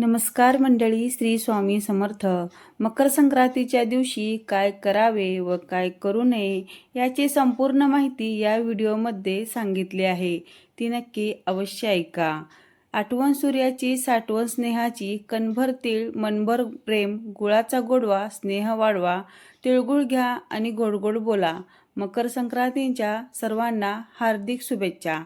नमस्कार मंडळी श्री स्वामी समर्थ. मकर संक्रांतीच्या दिवशी काय करावे व काय करू नये याची संपूर्ण माहिती या व्हिडिओमध्ये सांगितली आहे. ती नक्की अवश्य ऐका. आठवण सूर्याची साठवण स्नेहाची कणभर तीळ मनभर प्रेम गुळाचा गोडवा स्नेह वाढवा तिळगुळ घ्या आणि गोडगोड बोला. मकर संक्रांतीच्या सर्वांना हार्दिक शुभेच्छा.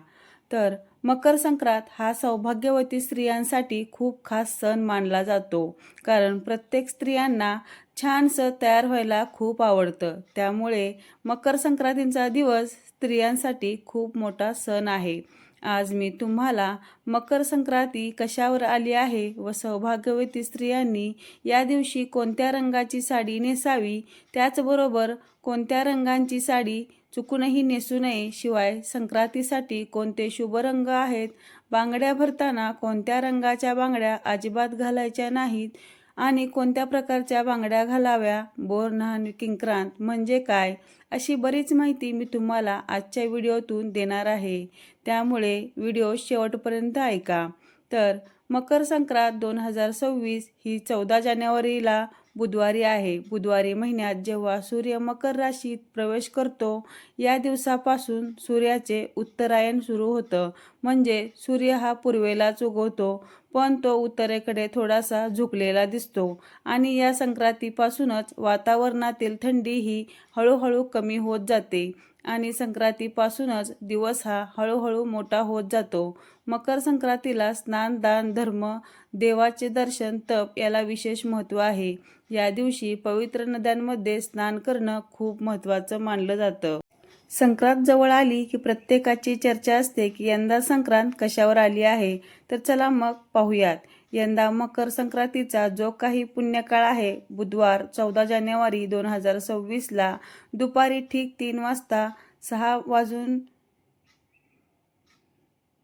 तर मकर संक्रांत हा सौभाग्यवती स्त्रियांसाठी खूप खास सण मानला जातो. कारण प्रत्येक स्त्रियांना छानसं तयार व्हायला खूप आवडतं. त्यामुळे मकर संक्रांतीचा दिवस स्त्रियांसाठी खूप मोठा सण आहे. आज मी तुम्हाला मकर संक्रांती कशावर आली आहे व सौभाग्यवती स्त्रियांनी या दिवशी कोणत्या रंगाची साडी नेसावी त्याचबरोबर कोणत्या रंगांची साडी चुकूनही नेसू नये शिवाय संक्रांतीसाठी कोणते शुभ रंग आहेत बांगड्या भरताना कोणत्या रंगाच्या बांगड्या अजिबात घालायच्या नाहीत आणि कोणत्या प्रकारच्या बांगड्या घालाव्या बोरनान किंक्रांत म्हणजे काय अशी बरीच माहिती मी तुम्हाला आजच्या व्हिडिओतून देणार आहे. त्यामुळे व्हिडिओ शेवटपर्यंत ऐका. तर मकर संक्रांत दोन हजार सव्वीस ही चौदा जानेवारीला बुधवारी आहे. बुधवारी महिन्यात जेव्हा सूर्य मकर राशीत प्रवेश करतो या दिवसापासून सूर्याचे उत्तरायण सुरू होतं. म्हणजे सूर्य हा पूर्वेलाच उगवतो पण तो उत्तरेकडे थोडासा झुकलेला दिसतो. आणि या संक्रांतीपासूनच वातावरणातील थंडी ही हळूहळू कमी होत जाते. आणि संक्रांतीपासूनच दिवस हा हळूहळू मोठा होत जातो. मकर संक्रांतीला स्नान दान धर्म देवाचे दर्शन तप याला विशेष महत्त्व आहे. या दिवशी पवित्र नद्यांमध्ये स्नान करणं खूप महत्त्वाचं मानलं जातं. संक्रांत जवळ आली की प्रत्येकाची चर्चा असते की यंदा संक्रांत कशावर आली आहे. तर चला मग पाहूयात. यंदा मकर संक्रांतीचा जो काही पुण्यकाळ आहे बुधवार चौदा जानेवारी दोन हजार सव्वीसला दुपारी ठीक तीन वाजता सहा वाजून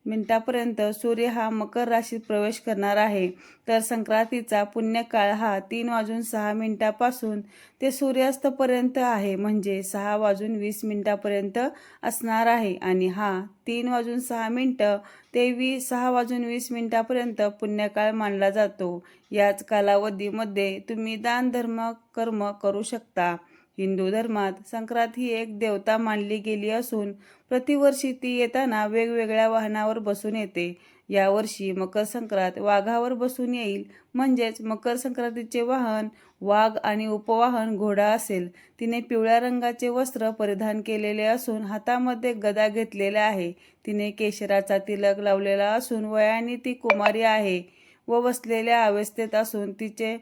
मिनिटापर्यंत सूर्य हा मकर राशीत प्रवेश करणार आहे. तर संक्रांतीचा पुण्यकाळ हा तीन वाजून सहा मिनिटापासून ते सूर्यास्तपर्यंत आहे. म्हणजे सहा वाजून वीस मिनिटापर्यंत असणार आहे. आणि हा तीन वाजून सहा मिनटं ते वीस सहा वाजून वीस मिनिटापर्यंत पुण्यकाळ मानला जातो. याच कालावधीमध्ये तुम्ही दान धर्म कर्म करू शकता. हिंदू धर्मात संक्रांत ही एक देवता मानली गेली असून प्रतिवर्षी ती येताना वेगवेगळ्या वाहनावर बसून येते. यावर्षी मकर संक्रांत वाघावर बसून येईल. म्हणजेच मकर संक्रांतीचे वाहन वाघ आणि उपवाहन घोडा असेल. तिने पिवळ्या रंगाचे वस्त्र परिधान केलेले असून हातामध्ये गदा घेतलेला आहे. तिने केशराचा तिलक लावलेला असून वयाने ती कुमारी आहे व बसलेल्या अवस्थेत असून तिचे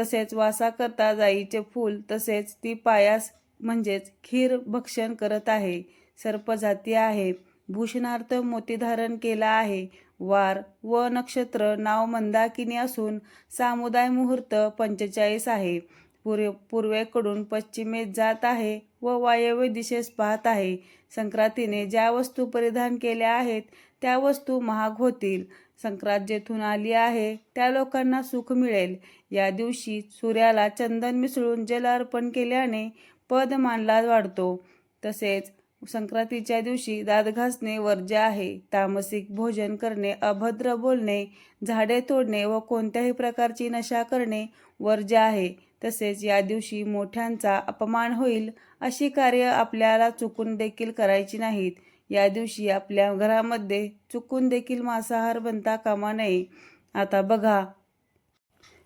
तसेच वासा करता जाईचे फूल तसेच ती पायास म्हणजेच खीर भक्षण करत आहे. सर्पजाती आहे. भूषणार्थ मोती धारण केला आहे. वार व नक्षत्र नाव मंदाकिनी असून सामुदाय मुहूर्त पंचेचाळीस आहे. पूर्व पूर्वेकडून पश्चिमेत जात आहे व वायव्य दिशेस पाहत आहे. संक्रांतीने ज्या वस्तू परिधान केल्या आहेत त्या वस्तू महाग होतील. संक्रांत जेथून आली आहे त्या लोकांना सुख मिळेल. या दिवशी सूर्याला चंदन मिसळून जल अर्पण केल्याने पद मानला वाढतो. तसेच संक्रांतीच्या दिवशी दात घासणे वर्ज्य आहे. तामसिक भोजन करणे अभद्र बोलणे झाडे तोडणे व कोणत्याही प्रकारची नशा करणे वर्ज्य आहे. तसेच या दिवशी मोठ्यांचा अपमान होईल अशी कार्य आपल्याला चुकून देखील करायची नाहीत. या दिवशी आपल्या घरामध्ये चुकून देखील मांसाहार बनता कामा नये. आता बघा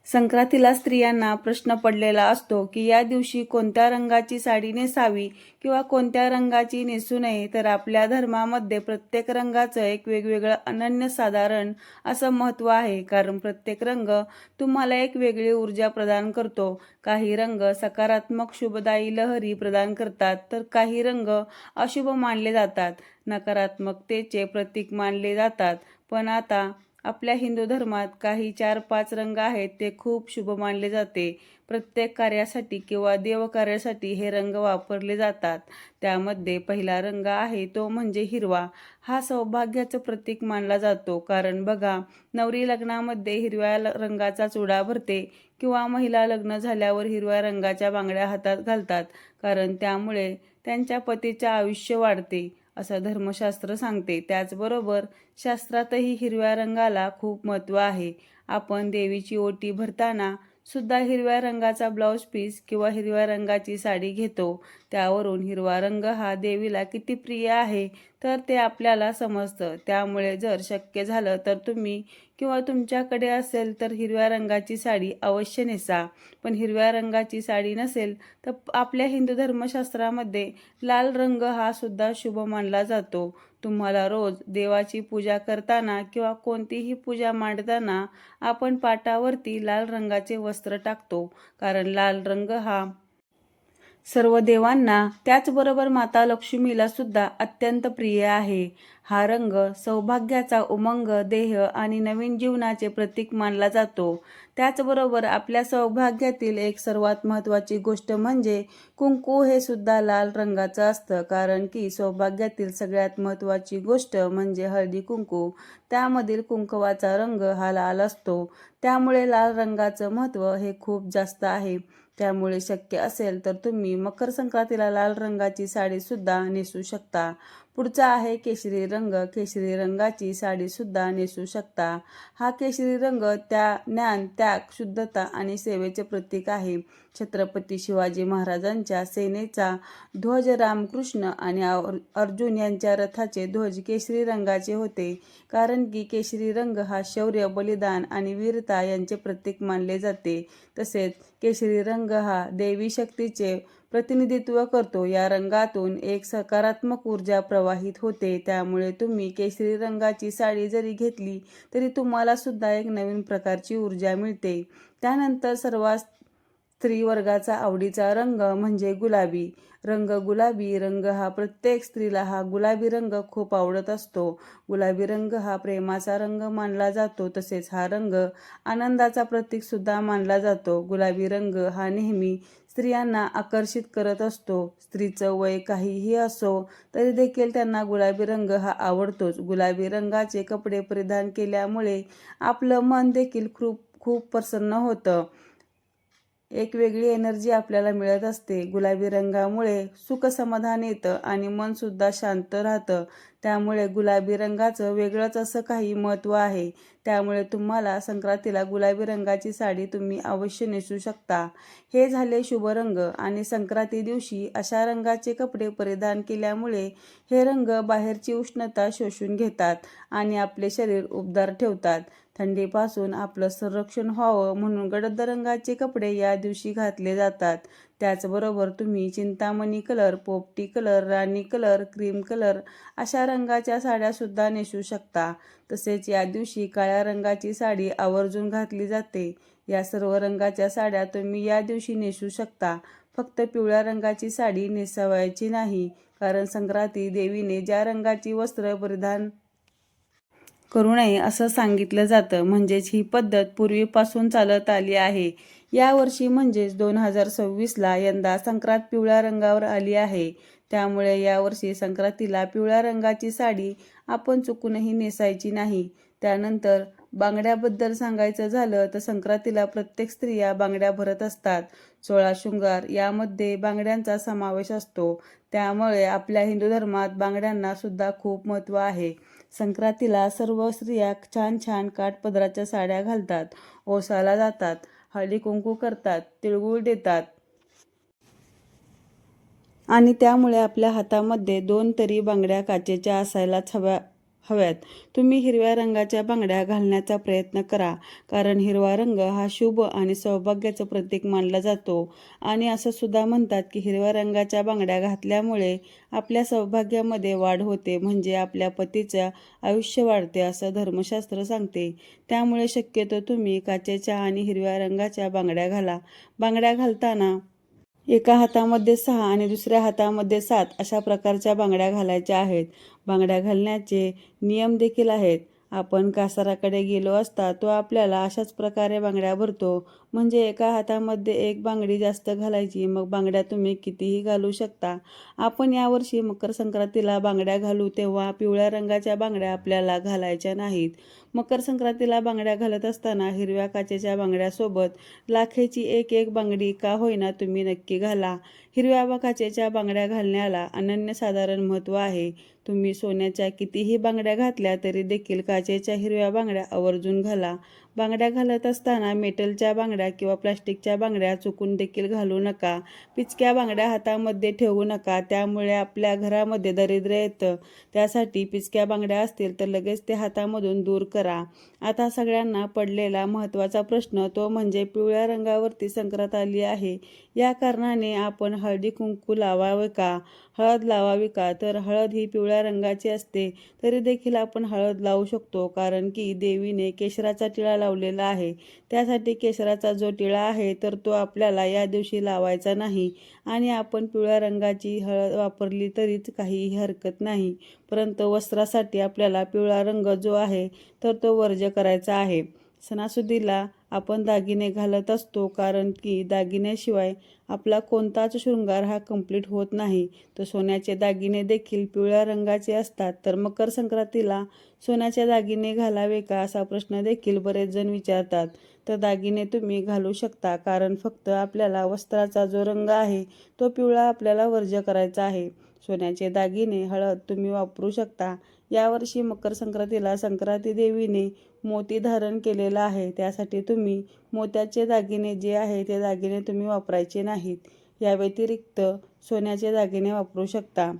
संक्रांतीला स्त्रियांना प्रश्न पडलेला असतो की या दिवशी कोणत्या रंगाची साडी नेसावी किंवा कोणत्या रंगाची नेसू नये तर आपल्या धर्मामध्ये प्रत्येक रंगाचं एक वेगवेगळं अनन्यसाधारण असं महत्त्व आहे. कारण प्रत्येक रंग तुम्हाला एक वेगळी ऊर्जा प्रदान करतो. काही रंग सकारात्मक शुभदायी लहरी प्रदान करतात तर काही रंग अशुभ मानले जातात. नकारात्मकतेचे प्रतीक मानले जातात. पण आता आपल्या हिंदू धर्मात काही चार पाच रंग आहेत ते खूप शुभ मानले जाते. प्रत्येक कार्यासाठी किंवा देवकार्यासाठी हे रंग वापरले जातात. त्यामध्ये पहिला रंग आहे तो म्हणजे हिरवा. हा सौभाग्याचं प्रतीक मानला जातो. कारण बघा नवरी लग्नामध्ये हिरव्या रंगाचा चुडा भरते किंवा महिला लग्न झाल्यावर हिरव्या रंगाच्या बांगड्या हातात घालतात. कारण त्यामुळे त्यांच्या पतीचे आयुष्य वाढते. असं धर्मशास्त्र सांगते. त्याचबरोबर शास्त्रातही हिरव्या रंगाला खूप महत्त्व आहे. आपण देवीची ओटी भरताना सुद्धा हिरव्या रंगाचा ब्लाऊज पीस किंवा हिरव्या रंगाची साडी घेतो. त्यावरून हिरवा रंग हा देवीला किती प्रिय आहे तर ते आपल्याला समजतं. त्यामुळे जर शक्य झालं तर तुम्ही किंवा तुमच्याकडे असेल तर हिरव्या रंगाची साडी अवश्य नेसा. पण हिरव्या रंगाची साडी नसेल तर आपल्या हिंदू धर्मशास्त्रामध्ये लाल रंग हा सुद्धा शुभ मानला जातो. तुम्हाला रोज देवाची पूजा करताना किंवा कोणतीही पूजा मांडताना आपण पाटावरती लाल रंगाचे वस्त्र टाकतो. कारण लाल रंग हा सर्व देवांना त्याचबरोबर माता लक्ष्मीला सुद्धा अत्यंत प्रिय आहे. हा रंग सौभाग्याचा उमंग देह आणि नवीन जीवनाचे प्रतीक मानला जातो. त्याचबरोबर आपल्या सौभाग्यातील एक सर्वात महत्त्वाची गोष्ट म्हणजे कुंकू हे सुद्धा लाल रंगाचं असतं. कारण की सौभाग्यातील सगळ्यात महत्त्वाची गोष्ट म्हणजे हळदी कुंकू. त्यामधील कुंकवाचा रंग हा लाल असतो. त्यामुळे लाल रंगाचं महत्त्व हे खूप जास्त आहे. त्यामुळे शक्य असेल तर तुम्ही मकर संक्रांतीला लाल रंगाची साडीसुद्धा नेसू शकता. पुढचा आहे केशरी रंग. केशरी रंगाची साडीसुद्धा नेसू शकता. हा केशरी रंग त्या ज्ञान त्याग शुद्धता आणि सेवेचे प्रतीक आहे. छत्रपती शिवाजी महाराजांच्या सेनेचा ध्वज रामकृष्ण आणि अर्जुन यांच्या रथाचे ध्वज केशरी रंगाचे होते. कारण की केशरी रंग हा शौर्य बलिदान आणि वीरता यांचे प्रतीक मानले जाते. तसेच केशरी रंग हा देवी शक्तीचे प्रतिनिधित्व करतो. या रंगातून एक सकारात्मक ऊर्जा प्रवाहित होते. त्यामुळे तुम्ही केशरी रंगाची साडी जरी घेतली तरी तुम्हाला सुद्धा एक नवीन प्रकारची ऊर्जा मिळते. त्यानंतर सर्वात स्त्री वर्गाचा आवडीचा रंग म्हणजे गुलाबी. रंग गुलाबी रंग हा प्रत्येक स्त्रीला हा गुलाबी रंग खूप आवडत असतो. गुलाबी रंग हा प्रेमाचा रंग मानला जातो तसेच हा रंग आनंदाचा प्रतीक सुद्धा मानला जातो. गुलाबी रंग हा नेहमी स्त्रियांना आकर्षित करत असतो. स्त्रीचं वय काहीही असो तरी देखील त्यांना गुलाबी रंग हा आवडतोच. गुलाबी रंगाचे कपडे परिधान केल्यामुळे आपलं मन देखील खूप खूप प्रसन्न होतं. एक वेगळी एनर्जी आपल्याला मिळत असते. गुलाबी रंगामुळे सुख समाधान येतं आणि मनसुद्धा शांत राहतं. त्यामुळे गुलाबी रंगाचं वेगळंच असं काही महत्त्व आहे. त्यामुळे तुम्हाला संक्रांतीला गुलाबी रंगाची साडी तुम्ही अवश्य नेसू शकता. हे झाले शुभ रंग आणि संक्रांती दिवशी अशा रंगाचे कपडे परिधान केल्यामुळे हे रंग बाहेरची उष्णता शोषून घेतात आणि आपले शरीर उबदार ठेवतात. थंडीपासून आपलं संरक्षण व्हावं म्हणून गडद रंगाचे कपडे या दिवशी घातले जातात. त्याचबरोबर तुम्ही चिंतामणी कलर पोपटी कलर राणी कलर क्रीम कलर अशा रंगाच्या साड्यासुद्धा नेसू शकता. तसेच या दिवशी काळ्या रंगाची साडी आवर्जून घातली जाते. या सर्व रंगाच्या साड्या तुम्ही या दिवशी नेसू शकता. फक्त पिवळ्या रंगाची साडी नेसावायची नाही कारण संक्रांती देवीने ज्या रंगाची वस्त्र परिधान करू नये असं सांगितलं जातं. म्हणजेच ही पद्धत पूर्वीपासून चालत आली आहे. यावर्षी म्हणजेच दोन हजार सव्वीसला यंदा संक्रांत पिवळ्या रंगावर आली आहे. त्यामुळे यावर्षी संक्रांतीला पिवळ्या रंगाची साडी आपण चुकूनही नेसायची नाही. त्यानंतर बांगड्याबद्दल सांगायचं झालं तर संक्रांतीला प्रत्येक स्त्रिया बांगड्या भरत असतात. सोळा शृंगार यामध्ये बांगड्यांचा समावेश असतो. त्यामुळे आपल्या हिंदू धर्मात बांगड्यांना सुद्धा खूप महत्त्व आहे. संक्रांतीला सर्व स्त्रिया छान छान काठपदराच्या साड्या घालतात ओसाला जातात हळदी कुंकू करतात तिळगुळ देतात. आणि त्यामुळे आपल्या हातामध्ये दोन तरी बांगड्या काचेच्या असायलाच हव्या. हव्यात तुम्ही हिरव्या रंगाच्या बांगड्या घालण्याचा प्रयत्न करा कारण हिरवा रंग हा शुभ आणि सौभाग्याचं प्रतीक मानला जातो. आणि असं सुद्धा म्हणतात की हिरव्या रंगाच्या बांगड्या घातल्यामुळे आपल्या सौभाग्यामध्ये वाढ होते म्हणजे आपल्या पतीचं आयुष्य वाढते असं धर्मशास्त्र सांगते. त्यामुळे शक्यतो तुम्ही काचेच्या आणि हिरव्या रंगाच्या बांगड्या घाला. बांगड्या घालताना एका हातामध्ये सहा आणि दुसऱ्या हातामध्ये सात अशा प्रकारच्या बांगड्या घालायच्या आहेत. बांगड्या घालण्याचे नियम देखील आहेत. आपण कासाराकडे गेलो असता तो आपल्याला अशाच प्रकारे बांगड्या भरतो. म्हणजे एका हातामध्ये एक बांगडी जास्त घालायची मग बांगड्या तुम्ही कितीही घालू शकता. आपण यावर्षी मकर संक्रांतीला बांगड्या घालू तेव्हा पिवळ्या रंगाच्या बांगड्या आपल्याला घालायच्या नाहीत. मकर संक्रांतीला बांगड्या घालत असताना हिरव्या काचेच्या बांगड्यासोबत लाखेची एक एक बांगडी का होईना तुम्ही नक्की घाला. हिरव्या व काचेच्या बांगड्या घालण्याला अनन्यसाधारण महत्त्व आहे. तुम्ही सोन्याच्या कितीही बांगड्या घातल्या तरी देखील काचेच्या हिरव्या बांगड्या आवर्जून घाला. बांगड्या घालत असताना मेटलच्या बांगड्या किंवा प्लास्टिकच्या बांगड्या चुकून देखील घालू नका. पिचक्या बांगड्या हातामध्ये ठेवू नका त्यामुळे आपल्या घरामध्ये दरिद्र्य येतं. त्यासाठी पिचक्या बांगड्या असतील तर लगेच ते हातामधून दूर करा. आता सगळ्यांना पडलेला महत्त्वाचा प्रश्न तो म्हणजे पिवळ्या रंगावरती संक्रांत आली आहे. या कारणाने आपण हळदी कुंकू लावावे का? हळद लावावी का? तर हळद ही पिवळ्या रंगाची असते तरी देखील आपण हळद लावू शकतो कारण की देवीने केशराचा टिळा लावलेला आहे. त्यासाठी केशराचा जो टिळा आहे तर तो आपल्याला या दिवशी लावायचा नाही. आणि आपण पिवळ्या रंगाची हळद वापरली तरीच काहीही हरकत नाही. परंतु वस्त्रासाठी आपल्याला पिवळा रंग जो आहे तर तो वर्ज्य करायचा आहे. सणासुदीला आपण दागिने घालत असतो कारण की दागिन्याशिवाय आपला कोणताच शृंगार हा कंप्लीट होत नाही. तर सोन्याचे दागिने देखील पिवळ्या रंगाचे असतात. तर मकर संक्रांतीला सोन्याचे दागिने घालावे का असा प्रश्न देखील बरेच जण विचारतात. तर दागिने तुम्ही घालू शकता कारण फक्त आपल्याला वस्त्राचा जो रंग आहे तो पिवळा आपल्याला वर्ज्य करायचा आहे. सोन्याचे दागिने हळद तुम्ही वापरू शकता. यावर्षी मकर संक्रांतीला संक्रांती देवीने मोती धारण केलेला आहे. त्यासाठी तुम्ही मोत्याचे दागिने जे आहे ते दागिने तुम्ही वापरायचे नाहीत. या व्यतिरिक्त सोन्याचे दागिने वापरू शकता.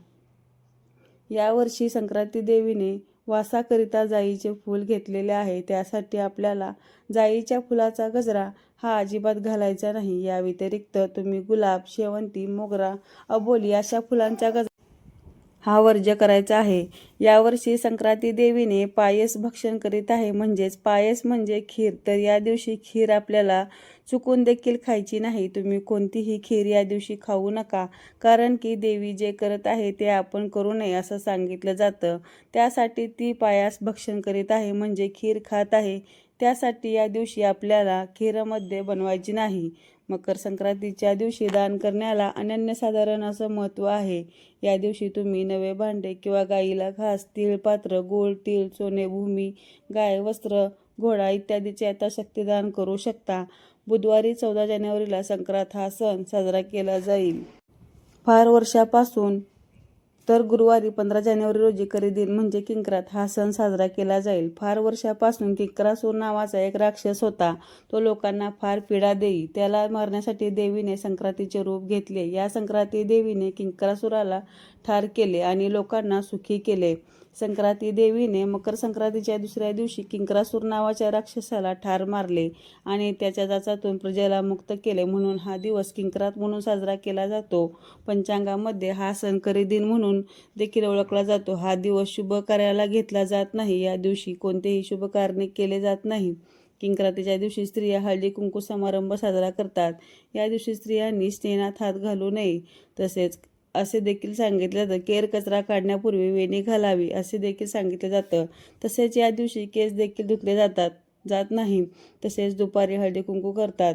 यावर्षी संक्रांती देवीने वासाकरिता जाईचे फूल घेतलेले आहे. त्यासाठी आपल्याला जाईच्या फुलाचा गजरा हा अजिबात घालायचा नाही. या व्यतिरिक्त तुम्ही गुलाब शेवंती मोगरा अबोली अशा फुलांचा गजरा हा वर्ज्य करायचा आहे. यावर्षी संक्रांती देवीने पायस भक्षण करीत आहे. म्हणजेच पायस म्हणजे खीर. तर या दिवशी खीर आपल्याला चुकून देखील खायची नाही. तुम्ही कोणतीही खीर या दिवशी खाऊ नका. कारण की देवी जे करत आहे ते आपण करू नये असं सांगितलं जातं. त्यासाठी ती पायास भक्षण करीत आहे. म्हणजे खीर खात आहे. त्यासाठी या दिवशी आपल्याला खीरमध्ये बनवायची नाही. मकर संक्रांतीच्या दिवशी दान करण्याला अनन्यसाधारण असं महत्त्व आहे. या दिवशी तुम्ही नवे भांडे किंवा गाईला घास तीळ पात्र गोळ तीळ सोने भूमी गाय वस्त्र घोडा इत्यादीचे आता शक्तिदान करू शकता. बुधवारी चौदा जानेवारीला संक्रांत हा सण साजरा केला जाईल. फार वर्षापासून तर गुरुवारी पंधरा जानेवारी रोजी खरेदी म्हणजे किंकरात हा सण साजरा केला जाईल. फार वर्षापासून किंकरासूर नावाचा एक राक्षस होता. तो लोकांना फार पीडा देई त्याला मारण्यासाठी देवीने संक्रांतीचे रूप घेतले. या संक्रांती देवीने किंकरासुराला ठार केले आणि लोकांना सुखी केले. संक्रांती देवीने मकर संक्रांतीच्या दुसऱ्या दिवशी किंकरासूर नावाच्या राक्षसाला ठार मारले आणि त्याच्या जाचातून प्रजेला मुक्त केले म्हणून हा दिवस किंकरात म्हणून साजरा केला जातो. पंचांगामध्ये हा सण करी दिन म्हणून देखील ओळखला जातो. हा दिवस शुभ कार्याला घेतला जात नाही. या दिवशी कोणतेही शुभ कार्य केले जात नाही. किंक्रातीच्या दिवशी स्त्रिया हळदी कुंकू समारंभ साजरा करतात. या दिवशी स्त्रियांनी स्नेनात हात घालू नये. तसेच असे देखील सांगितले जातं. केर कचरा काढण्यापूर्वी वेणी घालावी असे देखील सांगितले जातं. तसेच या दिवशी केस देखील धुतले जातात जात नाही. तसेच दुपारी हळदी कुंकू करतात.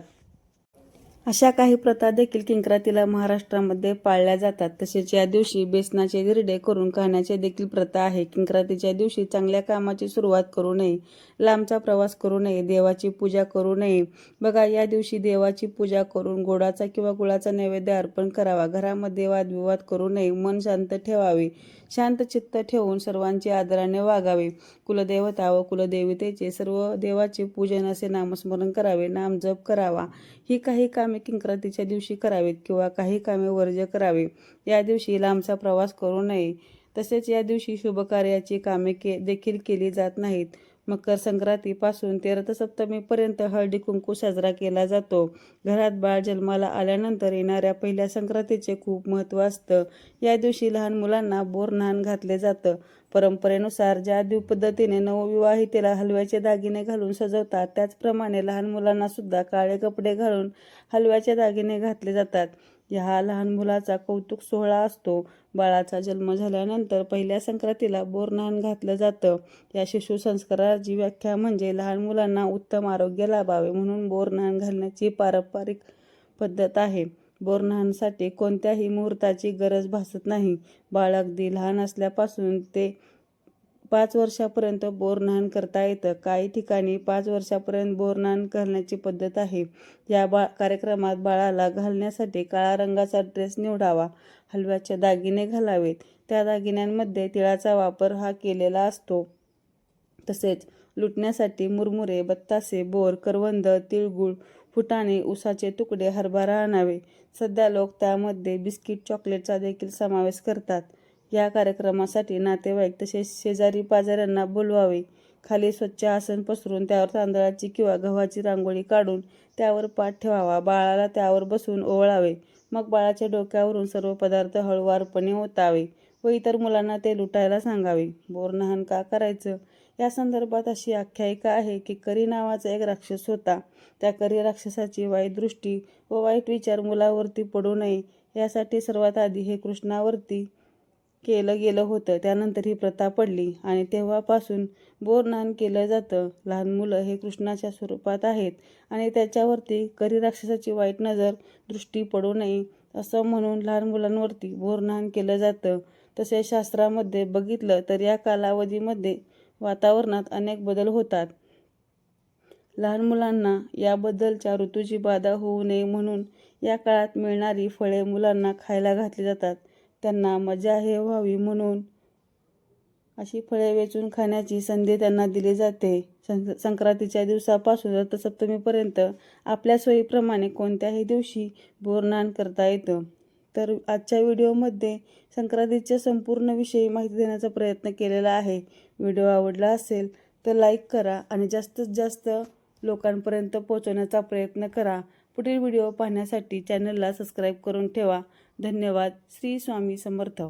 अशा काही प्रथा देखील किंक्रातीला महाराष्ट्रामध्ये पाळल्या जातात. तसेच या दिवशी बेसनाचे धिरडे करून खाण्याचे देखील प्रथा आहे. किंक्रातीच्या दिवशी चांगल्या कामाची सुरुवात करू नये. लांबचा प्रवास करू नये देवाची पूजा करू नये. बघा या दिवशी देवाची पूजा करून गोडाचा किंवा गुळाचा नैवेद्य अर्पण करावा. घरामध्ये वादविवाद करू नये. मन शांत ठेवावे. शांत चित्त ठेवून सर्वांचे आदराने वागावे. कुलदेवता व कुलदेवतेचे सर्व देवाचे पूजन असे नामस्मरण करावे. नाम जप करावा. ही काही कामे किंक्रांतीच्या दिवशी करावीत किंवा काही कामे वर्ज्य करावे. या दिवशी लांबचा प्रवास करू नये. तसेच या दिवशी शुभकार्याची कामे के देखील केली जात नाहीत. मकर संक्रांतीपासून ते रथसप्तमीपर्यंत हळदी कुंकू साजरा केला जातो. घरात बाळ जन्माला आल्यानंतर येणाऱ्या पहिल्या संक्रांतीचे खूप महत्त्व असतं. या दिवशी लहान मुलांना बोर बोरन्हाण घातले जातं. परंपरेनुसार ज्या पद्धतीने नवविवाहितेला हलव्याचे दागिने घालून सजवतात त्याचप्रमाणे लहान मुलांना सुद्धा काळे कपडे घालून हलव्याचे दागिने घातले जातात. ह्या लहान मुलाचा कौतुक सोहळा असतो. बाळाचा जन्म झाल्यानंतर पहिल्या संक्रांतीला बोरन्हाण घातलं जातं. या शिशु संस्काराची व्याख्या म्हणजे लहान मुलांना उत्तम आरोग्य लाभावे म्हणून बोरन्हाण घालण्याची पारंपरिक पद्धत आहे. बोरन्हाणसाठी कोणत्याही मुहूर्ताची गरज भासत नाही. बाळ अगदी लहान असल्यापासून ते पाच वर्षापर्यंत बोरन्हाण करता येतं. काही ठिकाणी पाच वर्षापर्यंत बोरन्हाण घालण्याची पद्धत आहे. या बा कार्यक्रमात बाळाला घालण्यासाठी काळा रंगाचा ड्रेस निवडावा. हलव्याचे दागिने घालावेत. त्या दागिन्यांमध्ये तिळाचा वापर हा केलेला असतो. तसेच लुटण्यासाठी मुरमुरे बत्तासे बोर करवंद तिळगुळ फुटाणे उसाचे तुकडे हरभरा आणावे. सध्या लोक त्यामध्ये बिस्किट चॉकलेटचा देखील समावेश करतात. या कार्यक्रमासाठी नातेवाईक तसेच शेजारी पाजाऱ्यांना बोलवावे. खाली स्वच्छ आसन पसरून त्यावर तांदळाची किंवा गव्हाची रांगोळी काढून त्यावर पाठ ठेवावा. बाळाला त्यावर बसून ओवळावे. मग बाळाच्या डोक्यावरून सर्व पदार्थ हळूवारपणे ओतावे व इतर मुलांना ते लुटायला सांगावे. बोरनहाण का करायचं या संदर्भात अशी आख्यायिका आहे की करी नावाचा एक राक्षस होता. त्या करी राक्षसाची वाईट दृष्टी व वाईट विचार मुलावरती पडू नये यासाठी सर्वात आधी हे कृष्णावरती केलं गेलं होतं. त्यानंतर ही प्रथा पडली आणि तेव्हापासून बोरनान केलं जातं. लहान मुलं हे कृष्णाच्या स्वरूपात आहेत आणि त्याच्यावरती करी राक्षसाची वाईट नजर दृष्टी पडू नये असं म्हणून लहान मुलांवरती बोरनान केलं जातं. तसेच शास्त्रामध्ये बघितलं तर या कालावधीमध्ये वातावरणात अनेक बदल होतात. लहान मुलांना याबद्दलच्या ऋतूची बाधा होऊ नये म्हणून या काळात मिळणारी फळे मुलांना खायला घातली जातात. त्यांना मजा हे व्हावी म्हणून. अशी फळे वेचून खाण्याची संधी त्यांना दिली जाते. सं संक्रांतीच्या दिवसापासून रथसप्तमीपर्यंत आपल्या सोयीप्रमाणे कोणत्याही दिवशी बोरनान करता येतं. तर आजच्या व्हिडिओमध्ये संक्रांतीच्या संपूर्ण विषयी माहिती देण्याचा प्रयत्न केलेला आहे. व्हिडिओ आवडला असेल तर लाईक करा आणि जास्तीत जास्त लोकांपर्यंत पोहोचवण्याचा प्रयत्न करा. पुढील व्हिडिओ पाहण्यासाठी चॅनलला सबस्क्राईब करून ठेवा. धन्यवाद. श्री स्वामी समर्थ.